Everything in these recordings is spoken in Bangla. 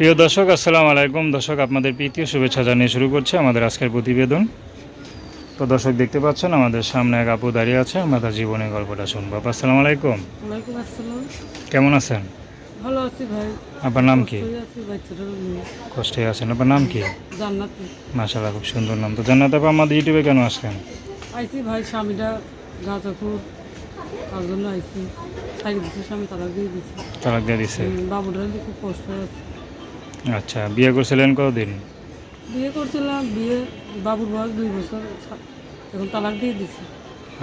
প্রিয় দর্শক আসসালামু আলাইকুম। দর্শক আপনাদের প্রীতীয় শুভেচ্ছা জানিয়ে শুরু করছে আমাদের আজকের প্রতিবেদন। তো দর্শক দেখতে পাচ্ছেন আমাদের সামনে এক আপু দাঁড়িয়ে আছে। আমরা তার জীবনের গল্পটা শুনব। আপু আসসালামু আলাইকুম। কেমন আছেন? ভালো আছি ভাই। আপনার নাম কি? কষ্টে আছেন। আপনার নাম কি? জান্নাতে। মাশাআল্লাহ খুব সুন্দর নাম। তো জান্নাত আপা আমাদের ইউটিউবে কেন আসলেন? আইছি ভাই স্বামীটা গাঁজাপুর। তার জন্য আইছি তালাক দিয়ে দিচ্ছে তালাক দিয়ে দিছে। বাবুটার খুব কষ্ট আছে আচ্ছা বিয়ে করছিলেন কতদিন? বিয়ে করছিলাম বিয়ে বাবুর বয়স দুই বছর এখন তালাক দিয়ে দিচ্ছে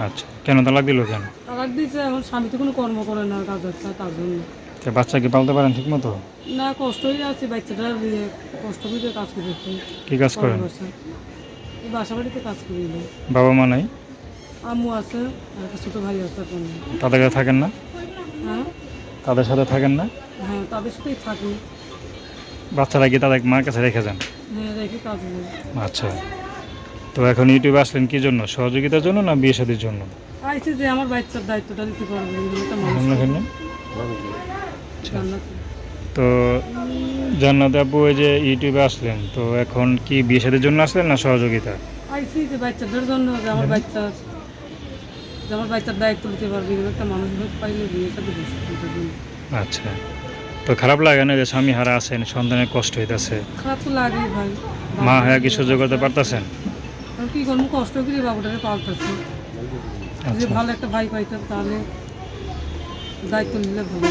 আচ্ছা কেন তালাক দিল কেন? তালাক দিয়েছে এখন স্বামী তো কোনো কর্ম করে না কাজ গাঁজাটা তার জন্য। তো বাচ্চা কি পালতে পারেন ঠিক মতো না কষ্টই আছে বাচ্চাটা বিয়ে কষ্ট করে কাজ করে কি কাজ করেন? এই বাসা বাড়িতে কাজ করি বাবা মা নাই? আম্মু আছে আর একটা ছোটো ভাই আছে তাদের কাছে থাকেন না? হ্যাঁ? তাদের সাথে থাকেন না? হ্যাঁ তাদের সাথেই থাকি। বাচ্চারা গিয়ে তাদের মার কাছে রেখে যান। হ্যাঁ আচ্ছা। তো এখন ইউটিউবে আসলেন কি জন্য? সহযোগিতার জন্য না বিয়ে শাদির জন্য? আইছে যে আমার বাচ্চার দায়িত্বটা নিতে পারবে। তো জান্নাত আপু এই যে ইউটিউবে আসলেন তো এখন কি বিয়ে শাদির জন্য আসলেন না সহযোগিতা? আইছি যে বাচ্চাদের জন্য যে আমার বাচ্চার আমার বাচ্চার দায়িত্ব নিতে পারবে একটা মানুষ পাইলে বিয়ে সাথে বসে এটার জন্য। আচ্ছা। তো খারাপ লাগে না যে স্বামী হারা আছেন সন্তানের কষ্ট হইতেছে। খারাপ তো লাগেই ভাই। মা হয়ে কি সহ্য করতে পারতেছেন? আর কি করব? কষ্ট করে বাবুটাকে পালতেছে। যদি আচ্ছা। ভালো একটা ভাই পাইতাম তাহলে দায়িত্ব নিলে ভালো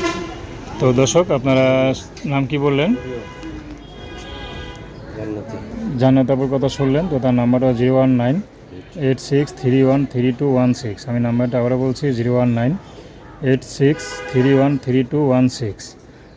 তো দর্শক আপনারা নাম কি বললেন? জান্নাত আপুর কথা শুনলেন তো তার নাম্বারটা zero one nine eight six three one three two one six. আমি নাম্বারটা আবারও বলছি zero one nine eight six three one three two one six.